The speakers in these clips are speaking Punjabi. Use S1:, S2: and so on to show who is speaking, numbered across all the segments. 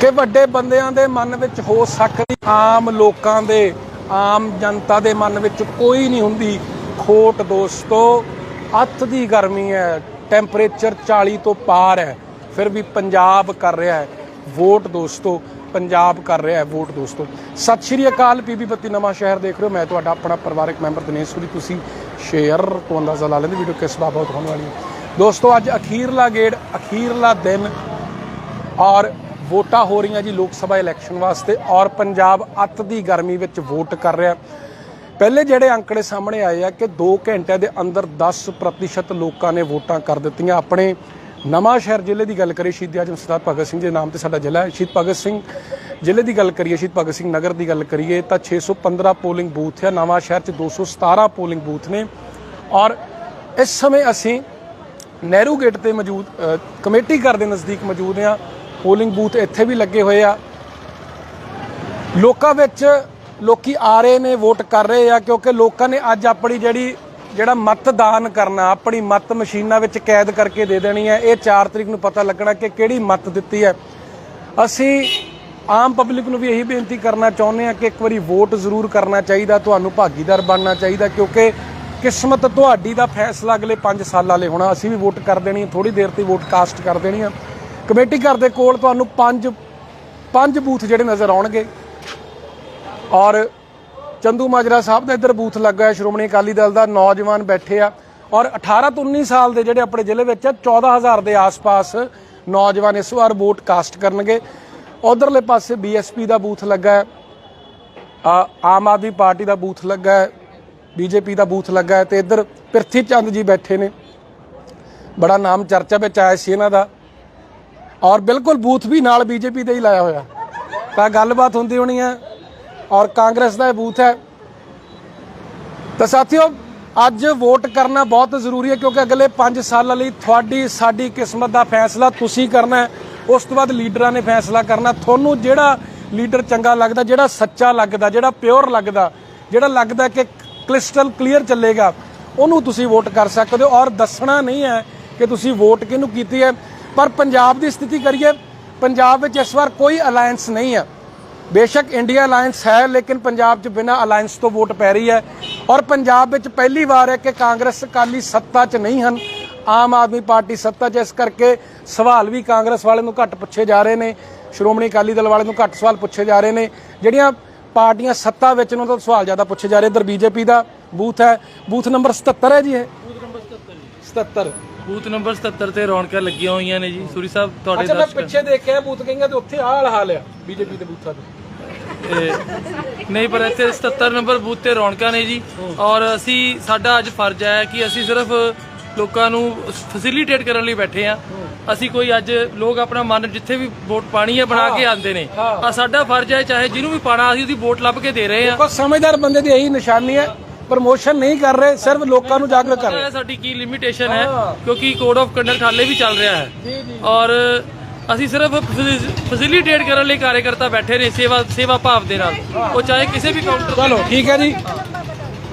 S1: ਕਿ ਵੱਡੇ ਬੰਦਿਆਂ ਦੇ ਮਨ ਵਿੱਚ ਹੋ ਸਕਦੀ ਆਮ ਲੋਕਾਂ ਦੇ, ਆਮ ਜਨਤਾ ਦੇ ਮਨ ਵਿੱਚ ਕੋਈ ਨਹੀਂ ਹੁੰਦੀ ਖੋਟ ਦੋਸਤੋ। ਅੱਤ ਦੀ ਗਰਮੀ ਹੈ, ਟੈਂਪਰੇਚਰ 40 ਤੋਂ ਪਾਰ ਹੈ, ਫਿਰ ਵੀ ਪੰਜਾਬ ਕਰ ਰਿਹਾ ਹੈ। ਵੋਟ ਦੋਸਤੋ, ਪੰਜਾਬ ਕਰ ਰਿਹਾ ਹੈ ਵੋਟ ਦੋਸਤੋ। ਸਤਿ ਸ਼੍ਰੀ ਅਕਾਲ ਪੀਬੀ ਬੱਤੀ ਨਵਾਂ ਸ਼ਹਿਰ ਦੇਖ ਰਹੇ ਹੋ। ਮੈਂ ਤੁਹਾਡਾ ਆਪਣਾ ਪਰਿਵਾਰਕ ਮੈਂਬਰ ਦਿਨੇਸ਼ ਸੂਰੀ। ਤੁਸੀਂ ਸ਼ੇਅਰ ਤੋਂ ਅੰਦਾਜ਼ਾ ਲਾ ਲੈਂਦੇ ਵੀਡੀਓ ਕਿਸ ਬਾਬਤ ਹੋਣ ਵਾਲੀ ਹੈ। ਦੋਸਤੋ, ਅੱਜ ਅਖੀਰਲਾ ਗੇੜ, ਅਖੀਰਲਾ ਦਿਨ ਔਰ ਵੋਟਾਂ ਹੋ ਰਹੀਆਂ ਜੀ ਲੋਕ ਸਭਾ ਇਲੈਕਸ਼ਨ ਵਾਸਤੇ ਔਰ ਪੰਜਾਬ ਅੱਤ ਦੀ ਗਰਮੀ ਵਿੱਚ ਵੋਟ ਕਰ ਰਿਹਾ। ਪਹਿਲੇ ਜਿਹੜੇ ਅੰਕੜੇ ਸਾਹਮਣੇ ਆਏ ਆ ਕਿ 2 ਘੰਟਿਆਂ ਦੇ ਅੰਦਰ 10% ਲੋਕਾਂ ਨੇ ਵੋਟਾਂ ਕਰ ਦਿੱਤੀਆਂ। ਆਪਣੇ ਨਵਾਂ ਸ਼ਹਿਰ ਜ਼ਿਲ੍ਹੇ ਦੀ ਗੱਲ ਕਰੀਏ, ਸ਼ਹੀਦ ਆਜਮ ਸਰਦਾਰ ਭਗਤ ਸਿੰਘ ਦੇ ਨਾਮ ਤੇ ਸਾਡਾ ਜ਼ਿਲ੍ਹਾ ਹੈ। ਸ਼ਹੀਦ ਭਗਤ ਸਿੰਘ ਜ਼ਿਲ੍ਹੇ ਦੀ ਗੱਲ ਕਰੀਏ, ਸ਼ਹੀਦ ਭਗਤ ਸਿੰਘ ਨਗਰ ਦੀ ਗੱਲ ਕਰੀਏ, ਤਾਂ 615 ਪੋਲਿੰਗ ਬੂਥ ਹੈ ਨਵਾਂ ਸ਼ਹਿਰ 'ਚ 217 ਪੋਲਿੰਗ ਬੂਥ ਨੇ। ਔਰ ਇਸ ਸਮੇਂ ਅਸੀਂ ਨਹਿਰੂ ਗੇਟ ਤੇ ਮੌਜੂਦ ਕਮੇਟੀ ਘਰ ਦੇ ਨਜ਼ਦੀਕ ਮੌਜੂਦ ਹਾਂ ਪੋਲਿੰਗ ਬੂਥ ਇੱਥੇ ਵੀ ਲੱਗੇ ਹੋਏ ਆ। ਲੋਕਾਂ ਵਿੱਚ ਲੋਕੀ ਆ ਰਹੇ ਨੇ, ਵੋਟ ਕਰ ਰਹੇ ਆ, ਕਿਉਂਕਿ ਲੋਕਾਂ ਨੇ ਅੱਜ ਆਪਣੀ ਜਿਹੜੀ, ਜਿਹੜਾ ਮਤਦਾਨ ਕਰਨਾ, ਆਪਣੀ ਮਤ ਮਸ਼ੀਨਾਂ ਵਿੱਚ ਕੈਦ ਕਰਕੇ ਦੇ ਦੇਣੀ ਹੈ। ਇਹ 4 ਤਰੀਕ ਨੂੰ ਪਤਾ ਲੱਗਣਾ ਕਿ ਕਿਹੜੀ ਮਤ ਦਿੱਤੀ ਹੈ। ਅਸੀਂ ਆਮ ਪਬਲਿਕ ਨੂੰ ਵੀ ਇਹੀ ਬੇਨਤੀ ਕਰਨਾ ਚਾਹੁੰਦੇ ਹਾਂ ਕਿ ਇੱਕ ਵਾਰੀ ਵੋਟ ਜ਼ਰੂਰ ਕਰਨਾ ਚਾਹੀਦਾ, ਤੁਹਾਨੂੰ ਭਾਗੀਦਾਰ ਬਣਨਾ ਚਾਹੀਦਾ, ਕਿਉਂਕਿ ਕਿਸਮਤ ਤੁਹਾਡੀ ਦਾ ਫੈਸਲਾ ਅਗਲੇ 5 ਸਾਲਾਂ ਲਈ ਹੋਣਾ। ਅਸੀਂ ਵੀ ਵੋਟ ਕਰ ਦੇਣੀ ਹੈ ਥੋੜੀ ਦੇਰ ਤੇ ਵੋਟ ਕਾਸਟ ਕਰ ਦੇਣੀ ਆ ਕਮੇਟੀ ਘਰ ਦੇ ਕੋਲ ਤੁਹਾਨੂੰ ਪੰਜ ਪੰਜ ਬੂਥ ਜਿਹੜੇ ਨਜ਼ਰ ਆਉਣਗੇ। ਔਰ ਚੰਦੂ ਮਾਜਰਾ ਸਾਹਿਬ ਦਾ ਇੱਧਰ ਬੂਥ ਲੱਗਾ ਹੈ, ਸ਼੍ਰੋਮਣੀ ਅਕਾਲੀ ਦਲ ਦਾ ਨੌਜਵਾਨ ਬੈਠੇ ਆ। ਔਰ 18 ਤੋਂ 19 ਸਾਲ ਦੇ ਜਿਹੜੇ ਆਪਣੇ ਜ਼ਿਲ੍ਹੇ ਵਿੱਚ ਆ 14000 ਦੇ ਆਸ-ਪਾਸ ਨੌਜਵਾਨ ਇਸ ਵਾਰ ਵੋਟ ਕਾਸਟ ਕਰਨਗੇ। ਉਧਰਲੇ ਪਾਸੇ ਬੀਐਸਪੀ ਦਾ ਬੂਥ ਲੱਗਾ ਹੈ ਆਮ ਆਦਮੀ ਪਾਰਟੀ ਦਾ ਬੂਥ ਲੱਗਾ ਹੈ ਬੀਜੇਪੀ ਦਾ ਬੂਥ ਲੱਗਾ ਹੈ ਤੇ ਇੱਧਰ ਪ੍ਰਿਥੀ ਚੰਦ ਜੀ ਬੈਠੇ ਨੇ। ਬੜਾ ਨਾਮ ਚਰਚਾ ਵਿੱਚ ਆਇਆ ਸੀ ਇਹਨਾਂ ਦਾ। ਔਰ ਬਿਲਕੁਲ ਬੂਥ ਵੀ ਨਾਲ ਬੀਜੇਪੀ ਦਾ ਹੀ ਲਾਇਆ ਹੋਇਆ। ਤਾਂ ਗੱਲਬਾਤ ਹੁੰਦੀ ਹੋਣੀ ਹੈ ਔਰ ਕਾਂਗਰਸ ਦਾ ਇਹ ਬੂਥ ਹੈ। ਤਾਂ ਸਾਥੀਓ, ਅੱਜ ਵੋਟ ਕਰਨਾ ਬਹੁਤ ਜ਼ਰੂਰੀ ਹੈ ਕਿਉਂਕਿ ਅਗਲੇ 5 ਸਾਲਾਂ ਲਈ ਤੁਹਾਡੀ ਸਾਡੀ ਕਿਸਮਤ ਦਾ ਫੈਸਲਾ ਤੁਸੀਂ ਕਰਨਾ ਹੈ। ਉਸ ਤੋਂ ਬਾਅਦ ਲੀਡਰਾਂ ਨੇ ਫੈਸਲਾ ਕਰਨਾ। ਤੁਹਾਨੂੰ ਜਿਹੜਾ ਲੀਡਰ ਚੰਗਾ ਲੱਗਦਾ, ਜਿਹੜਾ ਸੱਚਾ ਲੱਗਦਾ, ਜਿਹੜਾ ਪਿਓਰ ਲੱਗਦਾ, ਜਿਹੜਾ ਲੱਗਦਾ ਕਿ ਕ੍ਰਿਸਟਲ ਕਲੀਅਰ ਚੱਲੇਗਾ, ਉਹਨੂੰ ਤੁਸੀਂ ਵੋਟ ਕਰ ਸਕਦੇ ਹੋ। ਔਰ ਦੱਸਣਾ ਨਹੀਂ ਹੈ ਕਿ ਤੁਸੀਂ ਵੋਟ ਕਿਹਨੂੰ ਕੀਤੀ ਹੈ? ਪਰ ਪੰਜਾਬ ਦੀ ਸਥਿਤੀ ਕਰੀਏ ਪੰਜਾਬ ਵਿੱਚ ਇਸ ਵਾਰ ਕੋਈ ਅਲਾਈਅੰਸ ਨਹੀਂ ਹੈ। ਬੇਸ਼ੱਕ ਇੰਡੀਆ ਅਲਾਈਅੰਸ ਹੈ ਲੇਕਿਨ ਪੰਜਾਬ 'ਚ ਬਿਨਾਂ ਅਲਾਈਅੰਸ ਤੋਂ ਵੋਟ ਪੈ ਰਹੀ ਹੈ। ਔਰ ਪੰਜਾਬ ਵਿੱਚ ਪਹਿਲੀ ਵਾਰ ਹੈ ਕਿ ਕਾਂਗਰਸ ਅਕਾਲੀ ਸੱਤਾ 'ਚ ਨਹੀਂ ਹਨ। ਆਮ ਆਦਮੀ ਪਾਰਟੀ ਸੱਤਾ 'ਚ ਇਸ ਕਰਕੇ ਸਵਾਲ ਵੀ ਕਾਂਗਰਸ ਵਾਲੇ ਨੂੰ ਘੱਟ ਪੁੱਛੇ ਜਾ ਰਹੇ ਨੇ। ਸ਼੍ਰੋਮਣੀ ਅਕਾਲੀ ਦਲ ਵਾਲੇ ਨੂੰ ਘੱਟ ਸਵਾਲ ਪੁੱਛੇ ਜਾ ਰਹੇ ਨੇ। ਜਿਹੜੀਆਂ ਪਾਰਟੀਆਂ ਸੱਤਾ ਵਿੱਚ ਨੇ ਉਹਨਾਂ ਤੋਂ ਸਵਾਲ ਜ਼ਿਆਦਾ ਪੁੱਛੇ ਜਾ ਰਹੇ। ਇਧਰ ਬੀਜੇਪੀ ਦਾ ਬੂਥ ਹੈ। ਬੂਥ ਨੰਬਰ 77 ਹੈ ਜੀ ਇਹ। ਬੂਥ ਨੰਬਰ 77
S2: ਬੂਥ ਨੰਬਰ 77 ਤੇ ਰੌਣਕਾਂ ਲੱਗੀਆਂ ਹੋਈਆਂ ਨੇ ਜੀ। ਸੂਰੀ ਸਾਹਿਬ ਤੁਹਾਡੇ
S1: ਅੱਛਾ ਮੈਂ ਪਿੱਛੇ ਦੇਖਿਆ ਬੂਥ ਕਹਿੰਗਾ ਤੇ ਉੱਥੇ ਆਹ ਵਾਲਾ ਹਾਲ ਆ ਬੀਜੇਪੀ ਦੇ ਬੂਥਾਂ ਤੇ
S2: ਇਹ- ਨਹੀਂ ਪਰ ਇੱਥੇ 77 ਨੰਬਰ ਬੂਥ ਤੇ ਰੌਣਕਾਂ ਨੇ ਜੀ। ਔਰ ਅਸੀਂ ਸਾਡਾ ਅੱਜ ਫਰਜ਼ ਹੈ ਕਿ ਅਸੀਂ ਸਿਰਫ ਲੋਕਾਂ ਨੂੰ ਫੈਸਿਲਿਟੇਟ ਕਰਨ ਲਈ ਬੈਠੇ ਆ ਅਸੀਂ ਕੋਈ ਅੱਜ ਲੋਕ ਆਪਣਾ ਮਨ ਜਿੱਥੇ ਵੀ ਵੋਟ ਪਾਣੀ ਹੈ ਬਣਾ ਕੇ ਆਉਂਦੇ ਨੇ। ਆ ਸਾਡਾ ਫਰਜ਼ ਹੈ ਚਾਹੇ ਜਿਹਨੂੰ ਵੀ ਪਾਣਾ ਅਸੀਂ ਉਹਦੀ ਵੋਟ ਲੱਭ ਕੇ ਦੇ ਰਹੇ ਆ
S1: ਸਮਝਦਾਰ ਬੰਦੇ ਦੀ ਇਹੀ ਨਿਸ਼ਾਨੀ ਹੈ। ਪ੍ਰਮੋਸ਼ਨ ਨਹੀਂ ਕਰ ਰਹੇ ਸਿਰਫ ਲੋਕਾਂ ਨੂੰ ਜਾਗਰੂਕ ਕਰ ਰਹੇ।
S2: ਸਾਡੀ ਕੀ ਲਿਮਿਟੇਸ਼ਨ ਹੈ ਕਿਉਂਕਿ ਕੋਡ ਆਫ ਕੰਡਕਟ ਹਾਲੇ ਵੀ ਚੱਲ ਰਿਹਾ ਹੈ। ਔਰ ਅਸੀਂ ਸਿਰਫ ਫੈਸਿਲਿਟੇਟ ਕਰਨ ਲਈ ਕਾਰਜਕਰਤਾ ਬੈਠੇ ਨੇ ਸੇਵਾ ਸੇਵਾ ਭਾਵ ਦੇ ਨਾਲ। ਉਹ ਚਾਹੇ ਕਿਸੇ ਵੀ ਕਾਊਂਟਰ
S1: ਚਲੋ ਠੀਕ ਹੈ ਜੀ।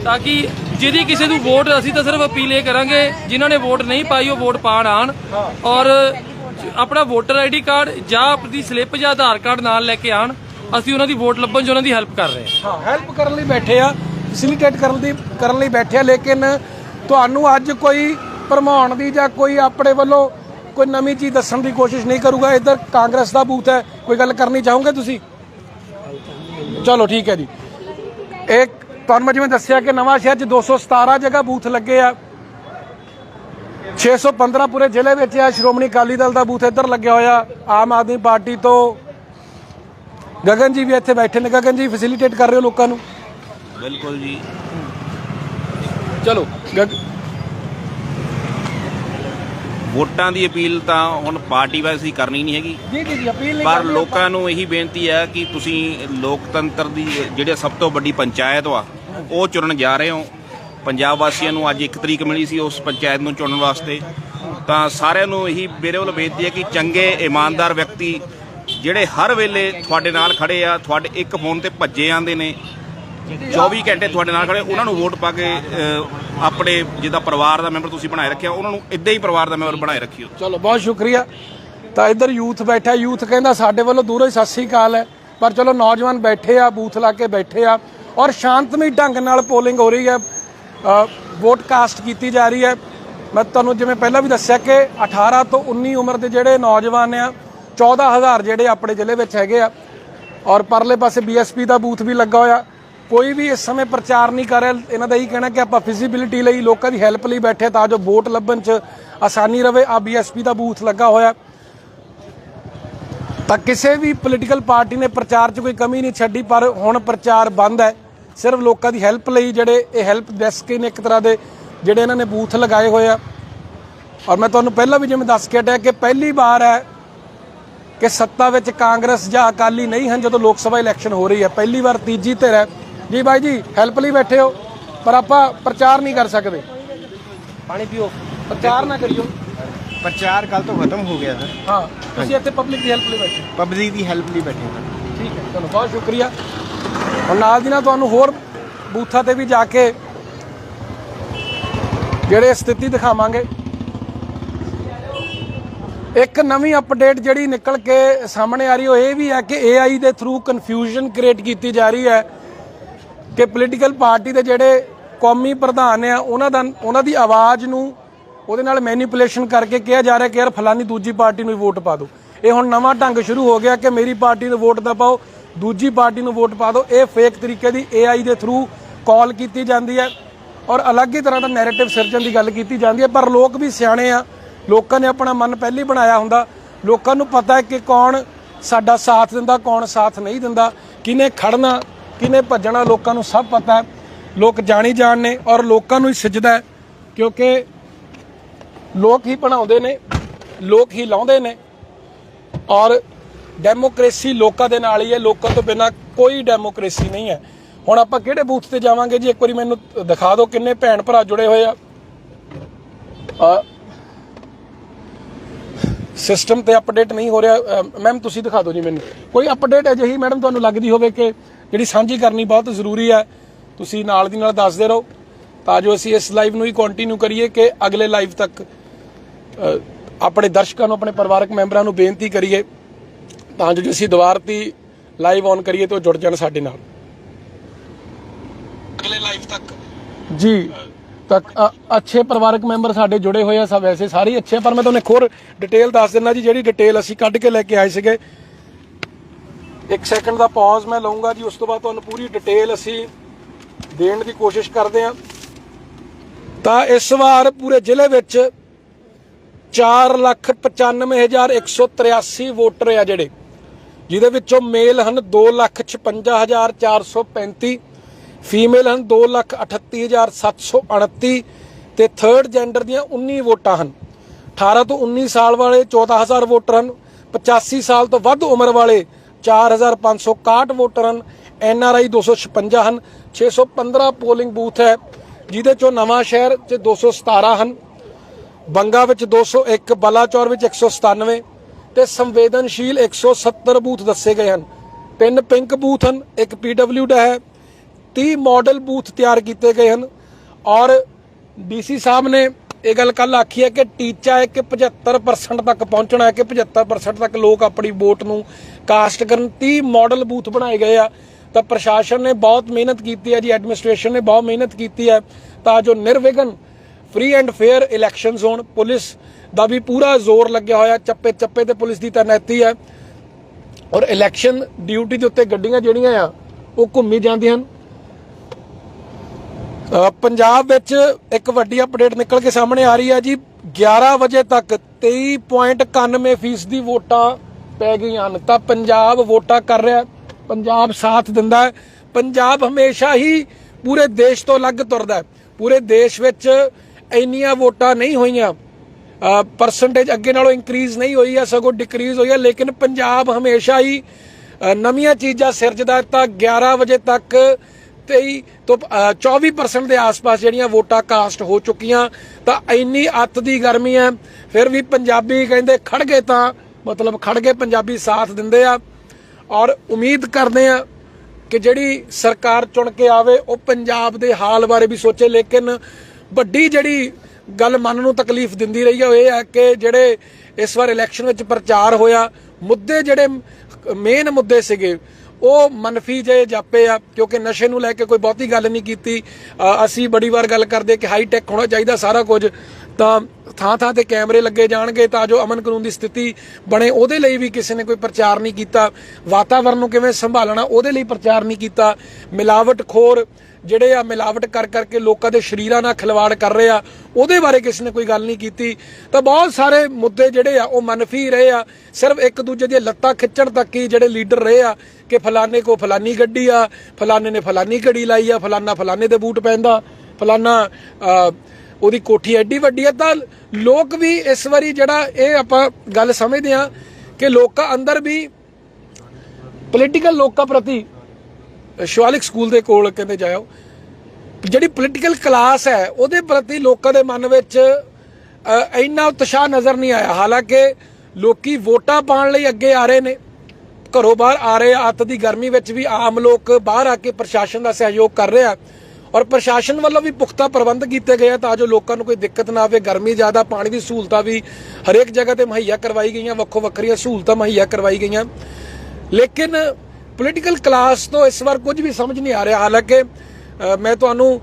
S2: ਤਾਂ ਕਿ ਜਿਹਦੀ ਕਿਸੇ ਨੂੰ ਵੋਟ ਅਸੀਂ ਤਾਂ ਸਿਰਫ ਅਪੀਲ ਇਹ ਕਰਾਂਗੇ ਜਿਨ੍ਹਾਂ ਨੇ ਵੋਟ ਨਹੀਂ ਪਾਈ ਉਹ ਵੋਟ ਪਾਣ ਆਣ ਔਰ ਆਪਣਾ ਵੋਟਰ ਆਈਡੀ ਕਾਰਡ ਜਾਂ ਆਪਣੀ ਸਲਿੱਪ ਜਾਂ ਆਧਾਰ ਕਾਰਡ ਨਾਲ ਲੈ ਕੇ ਆਣ ਅਸੀਂ ਉਹਨਾਂ ਦੀ ਵੋਟ ਲੱਭਣ 'ਚ ਉਹਨਾਂ ਦੀ ਹੈਲਪ ਕਰ ਰਹੇ ਹਾਂ।
S1: ਹੈਲਪ ਕਰਨ ਲਈ ਬੈਠੇ ਆ। ਫੈਸਿਲਿਟੇਟ ਕਰਨ ਦੀ ਕਰਨ ਲਈ ਬੈਠੇ ਆ, ਲੇਕਿਨ ਤੁਹਾਨੂੰ ਅੱਜ ਕੋਈ ਭਰਮਾਉਣ ਦੀ ਜਾਂ ਕੋਈ ਆਪਣੇ ਵੱਲੋਂ ਕੋਈ ਨਵੀਂ ਚੀਜ਼ ਦੱਸਣ ਦੀ ਕੋਸ਼ਿਸ਼ ਨਹੀਂ ਕਰੂਗਾ। ਇੱਧਰ ਕਾਂਗਰਸ ਦਾ ਬੂਥ ਹੈ। ਕੋਈ ਗੱਲ ਕਰਨੀ ਚਾਹੋਗੇ ਤੁਸੀਂ? ਚਲੋ ਠੀਕ ਹੈ ਜੀ। ਇੱਕ, ਤੁਹਾਨੂੰ ਮੈਂ ਜਿਵੇਂ ਦੱਸਿਆ ਕਿ ਨਵਾਂ ਸ਼ਹਿਰ 'ਚ 217 ਜਗ੍ਹਾ ਬੂਥ ਲੱਗੇ ਆ। 615 ਪੂਰੇ ਜ਼ਿਲ੍ਹੇ ਵਿੱਚ ਆ। ਸ਼੍ਰੋਮਣੀ ਅਕਾਲੀ ਦਲ ਦਾ ਬੂਥ ਇੱਧਰ ਲੱਗਿਆ ਹੋਇਆ। ਆਮ ਆਦਮੀ ਪਾਰਟੀ ਤੋਂ ਗਗਨ ਜੀ ਵੀ ਇੱਥੇ ਬੈਠੇ ਨੇ। ਗਗਨ ਜੀ ਫੈਸਿਲਿਟੇਟ ਕਰ ਰਹੇ ਹੋ ਲੋਕਾਂ ਨੂੰ?
S3: ਬਿਲਕੁਲ ਜੀ।
S1: ਚਲੋ ਗਗ
S3: ਵੋਟਾਂ ਦੀ ਅਪੀਲ ਤਾਂ ਹੁਣ ਪਾਰਟੀ ਵਾਈਜ਼ ਹੀ ਕਰਨੀ ਨਹੀਂ ਹੈਗੀ।
S1: ਜੀ ਜੀ ਜੀ ਅਪੀਲ ਨਹੀਂ
S3: ਪਰ ਲੋਕਾਂ ਨੂੰ ਇਹੀ ਬੇਨਤੀ ਹੈ ਕਿ ਤੁਸੀਂ ਲੋਕਤੰਤਰ ਦੀ ਜਿਹੜੇ ਸਭ ਤੋਂ ਵੱਡੀ ਪੰਚਾਇਤ ਵਾ ਉਹ ਚੁਣਨ ਜਾ ਰਹੇ ਹੋ। ਪੰਜਾਬ ਵਾਸੀਆਂ ਨੂੰ ਅੱਜ ਇੱਕ ਤਰੀਕ ਮਿਲੀ ਸੀ ਉਸ ਪੰਚਾਇਤ ਨੂੰ ਚੁਣਨ ਵਾਸਤੇ। ਤਾਂ ਸਾਰਿਆਂ ਨੂੰ ਇਹੀ ਮੇਰੇ ਵੱਲੋਂ ਬੇਨਤੀ ਹੈ ਕਿ ਚੰਗੇ ਇਮਾਨਦਾਰ ਵਿਅਕਤੀ ਜਿਹੜੇ ਹਰ ਵੇਲੇ ਤੁਹਾਡੇ ਨਾਲ ਖੜੇ ਆ ਤੁਹਾਡੇ ਇੱਕ ਫੋਨ ਤੇ ਭੱਜੇ ਆਂਦੇ ਨੇ 24 ਘੰਟੇ ਤੁਹਾਡੇ ਨਾਲ ਖੜੇ ਉਹਨਾਂ ਨੂੰ ਵੋਟ ਪਾ ਕੇ ਅਹ, ਆਪਣੇ ਜਿਹਦਾ ਪਰਿਵਾਰ ਦਾ ਮੈਂਬਰ ਤੁਸੀਂ ਬਣਾਏ ਰੱਖਿਆ ਉਹਨਾਂ ਨੂੰ ਇਦਾਂ ਹੀ ਪਰਿਵਾਰ ਦਾ ਮੈਂਬਰ ਬਣਾਏ ਰੱਖਿਓ।
S1: ਚਲੋ ਬਹੁਤ ਸ਼ੁਕਰੀਆ। ਤਾਂ ਇੱਧਰ ਯੂਥ ਬੈਠਾ ਯੂਥ ਕਹਿੰਦਾ ਸਾਡੇ ਵੱਲੋਂ ਦੂਰੋਂ ਹੀ ਸਤਿ ਸ੍ਰੀ ਅਕਾਲ ਹੈ ਪਰ ਚਲੋ ਨੌਜਵਾਨ ਬੈਠੇ ਆ ਬੂਥ ਲਾ ਕੇ ਬੈਠੇ ਆ ਔਰ ਸ਼ਾਂਤਮਈ ਢੰਗ ਨਾਲ ਪੋਲਿੰਗ ਹੋ ਰਹੀ ਹੈ ਅ, ਵੋਟ ਕਾਸਟ ਕੀਤੀ ਜਾ ਰਹੀ ਹੈ। ਮੈਂ ਤੁਹਾਨੂੰ ਜਿਵੇਂ ਪਹਿਲਾਂ ਵੀ ਦੱਸਿਆ ਕਿ 18 ਤੋਂ 19 ਉਮਰ ਦੇ ਜਿਹੜੇ ਨੌਜਵਾਨ ਆ 14000 ਜਿਹੜੇ ਆਪਣੇ ਜ਼ਿਲ੍ਹੇ ਵਿੱਚ ਹੈਗੇ ਆ ਔਰ ਪਰਲੇ ਪਾਸੇ ਬੀਐਸਪੀ ਦਾ ਬੂਥ ਵੀ ਲੱਗਾ ਹੋਇਆ ਕੋਈ ਵੀ ਇਸ ਸਮੇਂ ਪ੍ਰਚਾਰ ਨਹੀਂ ਕਰ ਰਿਹਾ, ਇਹਨਾਂ ਦਾ ਇਹੀ ਕਹਿਣਾ ਕਿ ਆਪਾਂ ਫਿਜ਼ੀਬਿਲਿਟੀ ਲਈ ਲੋਕਾਂ ਦੀ ਹੈਲਪ ਲਈ ਬੈਠੇ ਤਾਂ ਜੋ ਵੋਟ ਲੱਭਣ 'ਚ ਆਸਾਨੀ ਰਵੇ। ਆ ਬੀਐਸਪੀ ਦਾ ਬੂਥ ਲੱਗਾ ਹੋਇਆ। ਤਾਂ ਕਿਸੇ ਵੀ ਪੋਲੀਟੀਕਲ ਪਾਰਟੀ ਨੇ ਪ੍ਰਚਾਰ 'ਚ ਕੋਈ ਕਮੀ ਨਹੀਂ ਛੱਡੀ, ਪਰ ਹੁਣ ਪ੍ਰਚਾਰ ਬੰਦ ਹੈ। ਸਿਰਫ ਲੋਕਾਂ ਦੀ ਹੈਲਪ ਲਈ ਜਿਹੜੇ ਇਹ ਹੈਲਪ ਡੈਸਕ ਨੇ ਇੱਕ ਤਰ੍ਹਾਂ ਦੇ, ਜਿਹੜੇ ਇਹਨਾਂ ਨੇ ਬੂਥ ਲਗਾਏ ਹੋਏ ਆ। ਔਰ ਮੈਂ ਤੁਹਾਨੂੰ ਪਹਿਲਾਂ ਵੀ ਜਿਵੇਂ ਦੱਸ ਕੇ ਹਟਿਆ ਕਿ ਪਹਿਲੀ ਵਾਰ ਹੈ ਕਿ ਸੱਤਾ ਵਿੱਚ ਕਾਂਗਰਸ ਜਾਂ ਅਕਾਲੀ ਨਹੀਂ ਹਨ ਜਦੋਂ ਲੋਕ ਸਭਾ ਇਲੈਕਸ਼ਨ ਹੋ ਰਹੀ ਹੈ। ਪਹਿਲੀ ਵਾਰ ਤੀਜੀ ਧਿਰ ਹੈ। ਜੀ ਬਾਈ ਜੀ ਹੈਲਪ ਲਈ ਬੈਠੇ ਹੋ ਪਰ ਆਪਾਂ ਪ੍ਰਚਾਰ ਨਹੀਂ ਕਰ ਸਕਦੇ।
S4: ਪਾਣੀ ਪੀਓ।
S1: ਪ੍ਰਚਾਰ ਨਾ ਕਰਿਓ।
S4: ਪ੍ਰਚਾਰ ਕੱਲ ਤੋਂ ਖਤਮ ਹੋ ਗਿਆ ਸਰ।
S1: ਹਾਂ ਤੁਸੀਂ ਇੱਥੇ ਪਬਲਿਕ ਦੀ ਹੈਲਪ ਲਈ ਬੈਠੇ ਹੋ।
S4: ਪਬਲਿਕ ਦੀ ਹੈਲਪ ਲਈ ਬੈਠੇ ਸਰ।
S1: ਠੀਕ ਹੈ ਤੁਹਾਨੂੰ ਬਹੁਤ ਸ਼ੁਕਰੀਆ। ਹੁਣ ਨਾਲ ਦੀ ਨਾਲ ਤੁਹਾਨੂੰ ਹੋਰ ਬੂਥਾਂ ਤੇ ਵੀ ਜਾ ਕੇ ਜਿਹੜੇ ਸਥਿਤੀ ਦਿਖਾਵਾਂਗੇ। ਇੱਕ ਨਵੀਂ ਅਪਡੇਟ ਜਿਹੜੀ ਨਿਕਲ ਕੇ ਸਾਹਮਣੇ ਆ ਰਹੀ ਉਹ ਇਹ ਵੀ ਹੈ ਕਿ AI ਦੇ ਥਰੂ ਕਨਫਿਊਜ਼ਨ ਕ੍ਰੀਏਟ ਕੀਤੀ ਜਾ ਰਹੀ ਹੈ। ਕਿ ਪੋਲੀਟੀਕਲ ਪਾਰਟੀ ਦੇ ਜਿਹੜੇ ਕੌਮੀ ਪ੍ਰਧਾਨ ਆ, ਉਹਨਾਂ ਦਾ ਉਹਨਾਂ ਦੀ ਆਵਾਜ਼ ਨੂੰ ਉਹਦੇ ਨਾਲ ਮੈਨੀਪੂਲੇਸ਼ਨ ਕਰਕੇ ਕਿਹਾ ਜਾ ਰਿਹਾ ਕਿ ਯਾਰ ਫਲਾਨੀ ਦੂਜੀ ਪਾਰਟੀ ਨੂੰ ਵੋਟ ਪਾ ਦਿਓ। ਇਹ ਹੁਣ ਨਵਾਂ ਢੰਗ ਸ਼ੁਰੂ ਹੋ ਗਿਆ ਕਿ ਮੇਰੀ ਪਾਰਟੀ ਨੂੰ ਵੋਟ ਨਾ ਪਾਓ, ਦੂਜੀ ਪਾਰਟੀ ਨੂੰ ਵੋਟ ਪਾ ਦਿਓ। ਇਹ ਫੇਕ ਤਰੀਕੇ ਦੀ AI ਦੇ ਥਰੂ ਕਾਲ ਕੀਤੀ ਜਾਂਦੀ ਹੈ ਔਰ ਅਲੱਗ ਹੀ ਤਰ੍ਹਾਂ ਦਾ ਨੈਰੇਟਿਵ ਸਿਰਜਣ ਦੀ ਗੱਲ ਕੀਤੀ ਜਾਂਦੀ ਹੈ। ਪਰ ਲੋਕ ਵੀ ਸਿਆਣੇ ਆ। ਲੋਕਾਂ ਨੇ ਆਪਣਾ ਮਨ ਪਹਿਲੀ ਬਣਾਇਆ ਹੁੰਦਾ। ਲੋਕਾਂ ਨੂੰ ਪਤਾ ਹੈ ਕਿ ਕੌਣ ਸਾਡਾ ਸਾਥ ਦਿੰਦਾ, ਕੌਣ ਸਾਥ ਨਹੀਂ ਦਿੰਦਾ, ਕਿਹਨੇ ਖੜਨਾ ਕਿਹਨੇ ਭੱਜਣਾ ਲੋਕਾਂ ਨੂੰ ਸਭ ਪਤਾ ਹੈ। ਲੋਕ ਜਾਣੀ ਜਾਣ ਨੇ ਔਰ ਲੋਕਾਂ ਨੂੰ ਹੀ ਸਿੱਜਦਾ ਕਿਉਂਕਿ ਲੋਕ ਹੀ ਬਣਾਉਂਦੇ ਨੇ, ਲੋਕ ਹੀ ਲਾਉਂਦੇ ਨੇ ਔਰ ਡੈਮੋਕ੍ਰੇਸੀ ਲੋਕਾਂ ਦੇ ਨਾਲ ਹੀ ਹੈ, ਲੋਕਾਂ ਤੋਂ ਬਿਨਾ ਕੋਈ ਡੈਮੋਕ੍ਰੇਸੀ ਨਹੀਂ ਹੈ। ਹੁਣ ਆਪਾਂ ਕਿਹੜੇ ਬੂਥ ਤੇ ਜਾਵਾਂਗੇ ਜੀ? ਇੱਕ ਵਾਰੀ ਮੈਨੂੰ ਦਿਖਾ ਦਿਓ ਕਿੰਨੇ ਭੈਣ ਭਰਾ ਜੁੜੇ ਹੋਏ ਆ। ਸਿਸਟਮ ਤੇ ਅਪਡੇਟ ਨਹੀਂ ਹੋ ਰਿਹਾ। ਮੈਮ ਤੁਸੀਂ ਦਿਖਾ ਦਿਓ ਜੀ ਮੈਨੂੰ। ਕੋਈ ਅਪਡੇਟ ਅਜਿਹੀ ਮੈਡਮ ਤੁਹਾਨੂੰ ਲੱਗਦੀ ਹੋਵੇ ਕਿ ਜਿਹੜੀ ਸਾਂਝੀ ਕਰਨੀ ਬਹੁਤ ਜ਼ਰੂਰੀ ਹੈ, ਤੁਸੀਂ ਨਾਲ ਦੀ ਨਾਲ ਦੱਸਦੇ ਰਹੋ, ਤਾਂ ਜੋ ਅਸੀਂ ਇਸ ਲਾਈਵ ਨੂੰ ਹੀ ਕੰਟੀਨਿਊ ਕਰੀਏ ਕਿ ਅਗਲੇ ਲਾਈਵ ਤੱਕ ਆਪਣੇ ਦਰਸ਼ਕਾਂ ਨੂੰ, ਆਪਣੇ ਪਰਿਵਾਰਕ ਮੈਂਬਰਾਂ ਨੂੰ ਬੇਨਤੀ ਕਰੀਏ, ਤਾਂ ਜੋ ਅਸੀਂ ਦੁਬਾਰਾ ਤੀ ਲਾਈਵ ਔਨ ਕਰੀਏ ਤੇ ਉਹ ਜੁੜ ਜਾਣ ਸਾਡੇ ਨਾਲ। ਅਗਲੇ ਲਾਈਵ ਤੱਕ। ਜੀ, ਤੱਕ ਅੱਛੇ ਪਰਿਵਾਰਕ ਮੈਂਬਰ ਸਾਡੇ ਜੁੜੇ ਹੋਏ ਆ ਸਭ, ਵੈਸੇ ਸਾਰੇ ਅੱਛੇ ਪਰ ਮੈਂ ਤੁਹਾਨੂੰ ਇੱਕ ਹੋਰ ਡਿਟੇਲ ਦੱਸ ਦਿੰਦਾ ਜੀ, ਜਿਹੜੀ ਡਿਟੇਲ ਅਸੀਂ ਕੱਢ ਕੇ ਲੈ ਕੇ ਆਏ ਸੀਗੇ। ਇੱਕ ਸੈਕਿੰਡ ਦਾ ਪਾਜ਼ ਮੈਂ ਲਵਾਂਗਾ ਜੀ, ਉਸ ਤੋਂ ਬਾਅਦ ਤੁਹਾਨੂੰ ਪੂਰੀ ਡਿਟੇਲ ਅਸੀਂ ਦੇਣ ਦੀ ਕੋਸ਼ਿਸ਼ ਕਰਦੇ ਹਾਂ। ਤਾਂ ਇਸ ਵਾਰ ਪੂਰੇ ਜ਼ਿਲ੍ਹੇ ਵਿੱਚ 495183 ਵੋਟਰ ਆ ਜਿਹੜੇ। ਜਿਹਦੇ ਵਿੱਚੋਂ ਮੇਲ ਹਨ 256435 ਫੀਮੇਲ ਹਨ 238729 ਤੇ ਥਰਡ ਜੈਂਡਰ ਦੀਆਂ 19 ਵੋਟਾਂ ਹਨ। 18 ਤੋਂ 19 ਸਾਲ ਵਾਲੇ 14000 ਵੋਟਰ ਹਨ 85 ਸਾਲ ਤੋਂ ਵੱਧ ਉਮਰ ਵਾਲੇ 4561 ਵੋਟਰ ਹਨ। ਐਨਆਰਆਈ 256 ਹਨ। 615 ਪੋਲਿੰਗ ਬੂਥ ਹੈ। ਜਿਹਦੇ ਚੋਂ ਨਵਾਂ ਸ਼ਹਿਰ 'ਚ 217 ਹਨ। ਬੰਗਾ ਵਿੱਚ 201 ਬਲਾਚੌਰ ਵਿੱਚ 197 ਤੇ ਸੰਵੇਦਨਸ਼ੀਲ 170 ਬੂਥ ਦੱਸੇ ਗਏ ਹਨ। ਤਿੰਨ ਪਿੰਕ ਬੂਥ ਹਨ, ਇੱਕ ਪੀਡਬਲਯੂ ਦਾ ਹੈ। 30 ਮਾਡਲ ਬੂਥ ਤਿਆਰ ਕੀਤੇ ਗਏ ਹਨ। ਔਰ ਡੀਸੀ ਸਾਹਿਬ ਨੇ ਇਹ ਗੱਲ ਕੱਲ ਆਖੀ ਹੈ ਕਿ ਟੀਚਾ ਹੈ ਕਿ 75% ਤੱਕ ਪਹੁੰਚਣਾ ਹੈ ਕਿ 75% ਤੱਕ ਲੋਕ ਆਪਣੀ ਵੋਟ ਨੂੰ ਕਾਸਟ ਕਰਨ 30 ਮਾਡਲ ਬੂਥ ਬਣਾਏ ਗਏ ਆ। ਤਾਂ ਪ੍ਰਸ਼ਾਸਨ ਨੇ ਬਹੁਤ ਮਿਹਨਤ ਕੀਤੀ ਹੈ ਜੀ ਐਡਮਿਨਿਸਟ੍ਰੇਸ਼ਨ ਨੇ ਬਹੁਤ ਮਿਹਨਤ ਕੀਤੀ ਹੈ। ਤਾਂ ਜੋ ਨਿਰਵਿਘਨ ਫ੍ਰੀ ਐਂਡ ਫੇਅਰ ਇਲੈਕਸ਼ਨਸ ਹੋਣ, ਪੁਲਿਸ ਦਾ ਵੀ ਪੂਰਾ ਜ਼ੋਰ ਲੱਗਿਆ ਹੋਇਆ, ਚੱਪੇ ਚੱਪੇ ਤੇ ਪੁਲਿਸ ਦੀ ਤੈਨਾਤੀ ਹੈ। ਔਰ ਇਲੈਕਸ਼ਨ ਡਿਊਟੀ ਦੇ ਉੱਤੇ ਗੱਡੀਆਂ ਜਿਹੜੀਆਂ ਆ, ਉਹ ਘੁੰਮੀ ਜਾਂਦੀਆਂ ਹਨ। ਪੰਜਾਬ ਵਿੱਚ ਇੱਕ ਵੱਡੀ ਅਪਡੇਟ ਨਿਕਲ ਕੇ ਸਾਹਮਣੇ ਆ ਰਹੀ ਹੈ ਜੀ। 11 ਵਜੇ ਤੱਕ 23.91% ਫੀਸ ਦੀ ਵੋਟਾਂ ਪੈ ਗਈਆਂ ਹਨ। ਤਾਂ ਪੰਜਾਬ ਵੋਟਾਂ ਕਰ ਰਿਹਾ ਪੰਜਾਬ ਸਾਥ ਦਿੰਦਾ ਹੈ। ਪੰਜਾਬ ਹਮੇਸ਼ਾ ਹੀ ਪੂਰੇ ਦੇਸ਼ ਤੋਂ ਅਲੱਗ ਤੁਰਦਾ ਹੈ। ਪੂਰੇ ਦੇਸ਼ ਵਿੱਚ ਇੰਨੀਆਂ ਵੋਟਾਂ ਨਹੀਂ ਹੋਈਆਂ। ਪਰਸੈਂਟੇਜ ਅੱਗੇ ਨਾਲੋਂ ਇਨਕਰੀਜ਼ ਨਹੀਂ ਹੋਈ ਹੈ ਸਗੋਂ ਡਿਕਰੀਜ਼ ਹੋਈ ਹੈ। ਲੇਕਿਨ ਪੰਜਾਬ ਹਮੇਸ਼ਾ ਹੀ ਨਵੀਆਂ ਚੀਜ਼ਾਂ ਸਿਰਜਦਾ ਤਾਂ 11 ਵਜੇ ਤੱਕ 23 ਤੋਂ ਅ, 24% ਦੇ ਆਸ-ਪਾਸ ਜਿਹੜੀਆਂ ਵੋਟਾਂ ਕਾਸਟ ਹੋ ਚੁੱਕੀਆਂ ਤਾਂ ਇੰਨੀ ਅੱਤ ਦੀ ਗਰਮੀ ਹੈ। ਫਿਰ ਵੀ ਪੰਜਾਬੀ ਕਹਿੰਦੇ ਖੜ ਗਏ ਤਾਂ ਮਤਲਬ ਖੜ ਗਏ ਪੰਜਾਬੀ ਸਾਥ ਦਿੰਦੇ ਆ ਔਰ ਉਮੀਦ ਕਰਦੇ ਆ ਕਿ ਜਿਹੜੀ ਸਰਕਾਰ ਚੁਣ ਕੇ ਆਵੇ, ਉਹ ਪੰਜਾਬ ਦੇ ਹਾਲ ਬਾਰੇ ਵੀ ਸੋਚੇ, ਲੇਕਿਨ ਵੱਡੀ ਜਿਹੜੀ ਗੱਲ ਮਨ ਨੂੰ ਤਕਲੀਫ ਦਿੰਦੀ ਰਹੀ ਹੈ ਉਹ ਇਹ ਹੈ ਕਿ ਜਿਹੜੇ ਇਸ ਵਾਰ ਇਲੈਕਸ਼ਨ ਵਿੱਚ ਪ੍ਰਚਾਰ ਹੋਇਆ, ਮੁੱਦੇ ਜਿਹੜੇ ਮੇਨ ਮੁੱਦੇ ਸੀਗੇ, ਉਹ ਮਨਫੀ ਜੇ ਜਾਪੇ ਆ, ਕਿਉਂਕਿ ਨਸ਼ੇ ਨੂੰ ਲੈ ਕੇ ਕੋਈ ਬਹੁਤੀ ਗੱਲ ਨਹੀਂ ਕੀਤੀ। ਅਸੀਂ ਬੜੀ ਵਾਰ ਗੱਲ ਕਰਦੇ ਕਿ ਹਾਈ ਟੈਕ ਹੋਣਾ ਚਾਹੀਦਾ ਸਾਰਾ ਕੁਝ, ਤਾਂ ਥਾਂ ਥਾਂ ਤੇ ਕੈਮਰੇ ਲੱਗੇ ਜਾਣਗੇ ਤਾਂ ਜੋ ਅਮਨ ਕਾਨੂੰਨ ਦੀ ਸਥਿਤੀ ਬਣੇ। ਉਹਦੇ ਲਈ ਵੀ ਕਿਸੇ ਨੇ ਕੋਈ ਪ੍ਰਚਾਰ ਨਹੀਂ ਕੀਤਾ। ਵਾਤਾਵਰਣ ਨੂੰ ਕਿਵੇਂ ਸੰਭਾਲਣਾ, ਉਹਦੇ ਲਈ ਪ੍ਰਚਾਰ ਨਹੀਂ ਕੀਤਾ। ਮਿਲਾਵਟਖੋਰ ਜਿਹੜੇ ਆ ਮਿਲਾਵਟ ਕਰ ਕਰਕੇ ਲੋਕਾਂ ਦੇ ਸ਼ਰੀਰਾਂ ਨਾਲ ਖਿਲਵਾੜ ਕਰ ਰਹੇ ਆ, ਉਹਦੇ ਬਾਰੇ ਕਿਸੇ ਨੇ ਕੋਈ ਗੱਲ ਨਹੀਂ ਕੀਤੀ। ਤਾਂ ਬਹੁਤ ਸਾਰੇ ਮੁੱਦੇ ਜਿਹੜੇ ਆ, ਉਹ ਮਨਫੀ ਰਹੇ ਆ। ਸਿਰਫ ਇੱਕ ਦੂਜੇ ਦੀਆਂ ਲੱਤਾਂ ਖਿੱਚਣ ਤੱਕ ਹੀ ਜਿਹੜੇ ਲੀਡਰ ਰਹੇ ਆ, ਕਿ ਫਲਾਣੇ ਕੋ ਫਲਾਨੀ ਗੱਡੀ ਆ, ਫਲਾਣੇ ਨੇ ਫਲਾਨੀ ਘੜੀ ਲਾਈ ਆ, ਫਲਾਨਾ ਫਲਾਣੇ ਦੇ ਬੂਟ ਪਹਿਨਦਾ ਫਲਾਨਾ ਉਹਦੀ ਕੋਠੀ ਐਡੀ ਵੱਡੀ ਹੈ ਤਾਂ ਲੋਕ ਵੀ ਇਸ ਵਾਰੀ ਜਿਹੜਾ ਇਹ ਆਪਾਂ ਗੱਲ ਸਮਝਦੇ ਆ ਕਿ ਲੋਕਾਂ ਅੰਦਰ ਵੀ ਪੋਲੀਟੀਕਲ ਲੋਕਾਂ ਪ੍ਰਤੀ, ਸ਼ਿਵਾਲਿਕ ਸਕੂਲ ਦੇ ਕੋਲ ਕਹਿੰਦੇ ਜਾਇਓ, ਜਿਹੜੀ ਪੋਲੀਟੀਕਲ ਕਲਾਸ ਹੈ, ਉਹਦੇ ਪ੍ਰਤੀ ਲੋਕਾਂ ਦੇ ਮਨ ਵਿੱਚ ਇੰਨਾ ਉਤਸ਼ਾਹ ਨਜ਼ਰ ਨਹੀਂ ਆਇਆ। ਹਾਲਾਂਕਿ ਲੋਕੀ ਵੋਟਾਂ ਪਾਉਣ ਲਈ ਅੱਗੇ ਆ ਰਹੇ ਨੇ, ਘਰੋਂ ਬਾਹਰ ਆ ਰਹੇ ਆ, ਅੱਤ ਦੀ ਗਰਮੀ ਵਿੱਚ ਵੀ ਆਮ ਲੋਕ ਬਾਹਰ ਆ ਕੇ ਪ੍ਰਸ਼ਾਸਨ ਦਾ ਸਹਿਯੋਗ ਕਰ ਰਹੇ ਆ। ਔਰ ਪ੍ਰਸ਼ਾਸਨ ਵੱਲੋਂ ਵੀ ਪੁਖਤਾ ਪ੍ਰਬੰਧ ਕੀਤੇ ਗਏ ਆ ਤਾਂ ਜੋ ਲੋਕਾਂ ਨੂੰ ਕੋਈ ਦਿੱਕਤ ਨਾ ਆਵੇ, ਗਰਮੀ ਜ਼ਿਆਦਾ, ਪਾਣੀ ਦੀ ਸਹੂਲਤਾਂ ਵੀ ਹਰੇਕ ਜਗ੍ਹਾ ਤੇ ਮੁਹੱਈਆ ਕਰਵਾਈ ਗਈਆਂ, ਵੱਖੋ ਵੱਖਰੀਆਂ ਸਹੂਲਤਾਂ ਮੁਹੱਈਆ ਕਰਵਾਈ ਗਈਆਂ। ਲੇਕਿਨ ਪੋਲੀਟੀਕਲ ਕਲਾਸ ਤੋਂ ਇਸ ਵਾਰ ਕੁਝ ਵੀ ਸਮਝ ਨਹੀਂ ਆ ਰਿਹਾ। ਹਾਲਾਂਕਿ ਮੈਂ ਤੁਹਾਨੂੰ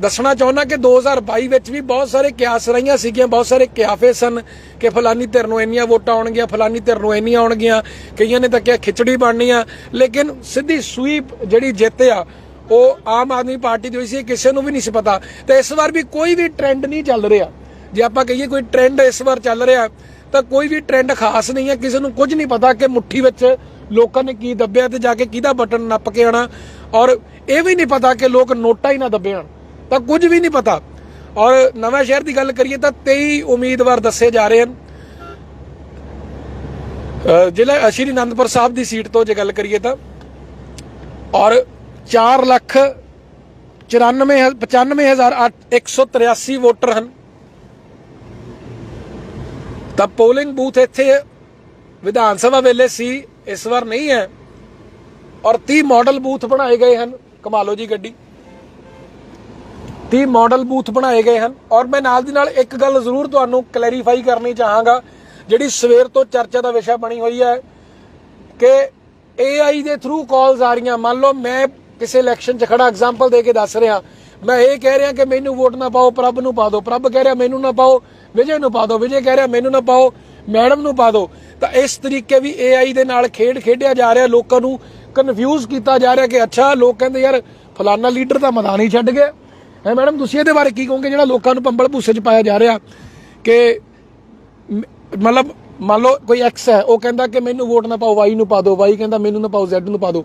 S1: ਦੱਸਣਾ ਚਾਹੁੰਦਾ ਕਿ 2022 ਵਿੱਚ ਵੀ ਬਹੁਤ ਸਾਰੇ ਕਿਆਸ ਰਹੀਆਂ ਸੀਗੀਆਂ, ਬਹੁਤ ਸਾਰੇ ਕਿਆਫੇ ਸਨ ਕਿ ਫਲਾਨੀ ਧਿਰ ਨੂੰ ਇੰਨੀਆਂ ਵੋਟਾਂ ਆਉਣਗੀਆਂ, ਫਲਾਨੀ ਧਿਰ ਨੂੰ ਇੰਨੀਆਂ ਆਉਣਗੀਆਂ, ਕਈਆਂ ਨੇ ਤਾਂ ਕਿਹਾ ਖਿਚੜੀ ਬਣਨੀ ਆ। ਲੇਕਿਨ ਸਿੱਧੀ ਸਵੀਪ ਜਿਹੜੀ ਜਿੱਤ ਆ ਉਹ ਆਮ ਆਦਮੀ ਪਾਰਟੀ ਦੀ ਹੋਈ ਸੀ ਕਿਸੇ ਨੂੰ ਵੀ ਨਹੀਂ ਸੀ ਪਤਾ। ਤੇ ਇਸ ਵਾਰ ਵੀ ਕੋਈ ਵੀ ਟ੍ਰੈਂਡ ਨਹੀਂ ਚੱਲ ਰਿਹਾ। ਜੇ ਆਪਾਂ ਕਹੀਏ ਕੋਈ ਟ੍ਰੈਂਡ ਇਸ ਵਾਰ ਚੱਲ ਰਿਹਾ, ਤਾਂ ਕੋਈ ਵੀ ਟ੍ਰੈਂਡ ਖਾਸ ਨਹੀਂ ਹੈ। ਕਿਸੇ ਨੂੰ ਕੁਝ ਨਹੀਂ ਪਤਾ ਕਿ ਮੁੱਠੀ ਵਿੱਚ ਲੋਕਾਂ ਨੇ ਕੀ ਦੱਬਿਆ ਤੇ ਜਾ ਕੇ ਕਿਹਦਾ ਬਟਨ ਨੱਪ ਕੇ ਆਣਾ ਔਰ ਇਹ ਵੀ ਨਹੀਂ ਪਤਾ ਕਿ ਲੋਕ ਨੋਟਾ ਹੀ ਨਾ ਦੱਬਿਆਣ ਤਾਂ ਕੁਝ ਵੀ ਨਹੀਂ ਪਤਾ। ਔਰ ਨਵਾਂ ਸ਼ਹਿਰ ਦੀ ਗੱਲ ਕਰੀਏ ਤਾਂ 23 ਉਮੀਦਵਾਰ ਦੱਸੇ ਜਾ ਰਹੇ ਹਨ। ਜ਼ਿਲ੍ਹਾ ਸ਼੍ਰੀ ਅਨੰਦਪੁਰ ਸਾਹਿਬ ਦੀ ਸੀਟ ਤੋਂ ਜੇ ਗੱਲ ਕਰੀਏ ਤਾਂ। ਔਰ 4 ਲੱਖ 94 95183 ਵੋਟਰ ਹਨ। ਤਾਂ ਪੋਲਿੰਗ ਬੂਥ ਇੱਥੇ ਵਿਧਾਨ ਸਭਾ ਵੇਲੇ ਸੀ, ਇਸ ਵਾਰ ਨਹੀਂ ਹੈ। ਔਰ 30 ਮਾਡਲ ਬੂਥ ਬਣਾਏ ਗਏ ਹਨ, ਕਮਾਲੋ ਜੀ ਗੱਡੀ। 30 ਮਾਡਲ ਬੂਥ ਬਣਾਏ ਗਏ ਹਨ। ਔਰ ਮੈਂ ਨਾਲ ਦੀ ਨਾਲ ਇੱਕ ਗੱਲ ਜ਼ਰੂਰ ਤੁਹਾਨੂੰ ਕਲੈਰੀਫਾਈ ਕਰਨੀ ਚਾਹਾਂਗਾ, ਜਿਹੜੀ ਸਵੇਰ ਤੋਂ ਚਰਚਾ ਦਾ ਵਿਸ਼ਾ ਬਣੀ ਹੋਈ ਹੈ, ਕਿ AI ਦੇ ਥਰੂ ਕਾਲਸ ਆ ਰਹੀਆਂ। ਮੰਨ ਲਓ ਮੈਂ ਕਿਸੇ ਇਲੈਕਸ਼ਨ 'ਚ ਖੜਾ ਐਗਜ਼ਾਮਪਲ ਦੇ ਕੇ ਦੱਸ ਰਿਹਾ। ਮੈਂ ਇਹ ਕਹਿ ਰਿਹਾ ਕਿ ਮੈਨੂੰ ਵੋਟ ਨਾ ਪਾਓ, ਪ੍ਰਭ ਨੂੰ ਪਾ ਦਿਓ। ਪ੍ਰਭ ਕਹਿ ਰਿਹਾ ਮੈਨੂੰ ਨਾ ਪਾਓ, ਵਿਜੇ ਨੂੰ ਪਾ ਦਿਓ। ਵਿਜੇ ਕਹਿ ਰਿਹਾ ਮੈਨੂੰ ਨਾ ਪਾਓ, ਮੈਡਮ ਨੂੰ ਪਾ ਦਿਓ। ਤਾਂ ਇਸ ਤਰੀਕੇ ਵੀ AI ਦੇ ਨਾਲ ਖੇਡ ਖੇਡਿਆ ਜਾ ਰਿਹਾ, ਲੋਕਾਂ ਨੂੰ ਕਨਫਿਊਜ਼ ਕੀਤਾ ਜਾ ਰਿਹਾ ਕਿ ਅੱਛਾ, ਲੋਕ ਕਹਿੰਦੇ ਯਾਰ ਫਲਾਨਾ ਲੀਡਰ ਤਾਂ ਮੈਦਾਨ ਹੀ ਛੱਡ ਗਿਆ। ਹੈ ਮੈਡਮ, ਤੁਸੀਂ ਇਹਦੇ ਬਾਰੇ ਕੀ ਕਹੋਗੇ ਜਿਹੜਾ ਲੋਕਾਂ ਨੂੰ ਪੰਬਲ ਭੂਸੇ 'ਚ ਪਾਇਆ ਜਾ ਰਿਹਾ ਕਿ ਮਤਲਬ ਮੰਨ ਲਓ ਕੋਈ ਐਕਸ ਹੈ, ਉਹ ਕਹਿੰਦਾ ਕਿ ਮੈਨੂੰ ਵੋਟ ਨਾ ਪਾਓ ਵਾਈ ਨੂੰ ਪਾ ਦਿਓ ਵਾਈ ਕਹਿੰਦਾ ਮੈਨੂੰ ਨਾ ਪਾਓ ਜ਼ੈਡ ਨੂੰ ਪਾ ਦਿਓ।